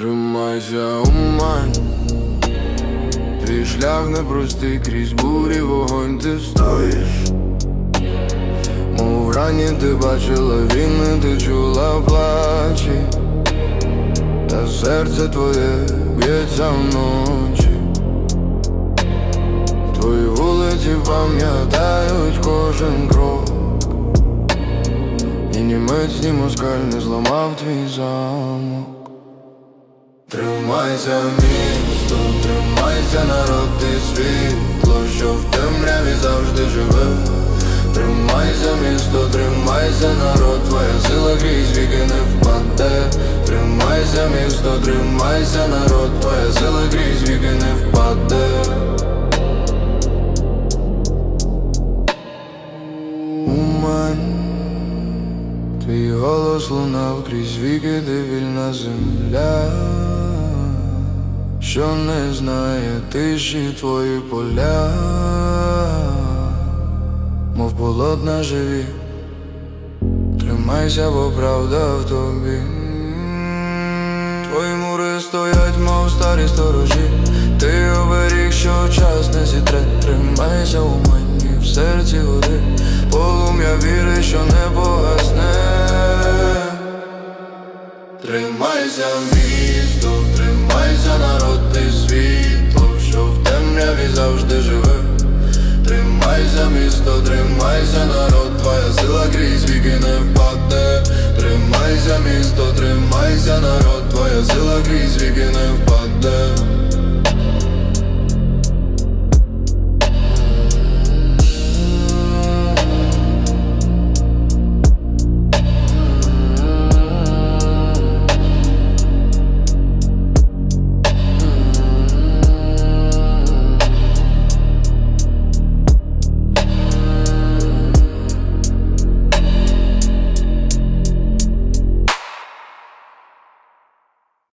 Тримайся умань. Твій шлях непростий крізь бурі вогонь ти стоїш. Мов вранні ти бачила війни, ти чула плачі. Та серце твоє б'ється вночі. Твої вулиці пам'ятають кожен крок. Ні німець, ні москаль не зламав твій замок Тримайся, місто, тримайся, народ, ти світло, що в темряві завжди живе. Тримайся, місто, тримайся, народ, твоя сила крізь віки не впаде. Тримайся, місто, тримайся, народ, твоя сила крізь віки не впаде. Твій голос лунав крізь віки, де вільна земля, що не знає тиші твої поля, мов полотна живі, тримайся, бо правда в тобі. Твої мури стоять, мов старі сторожі, ти оберіг, що час не зітре, тримайся у мені в серці води, полум'я віри, що не погасне. Тримайся, місто, тримайся, народ, ти світло, що в темряві завжди живе. Тримайся, місто, тримайся, народ, твоя сила крізь віки не впаде. Тримайся, місто, тримайся, народ, твоя сила крізь віки не впаде.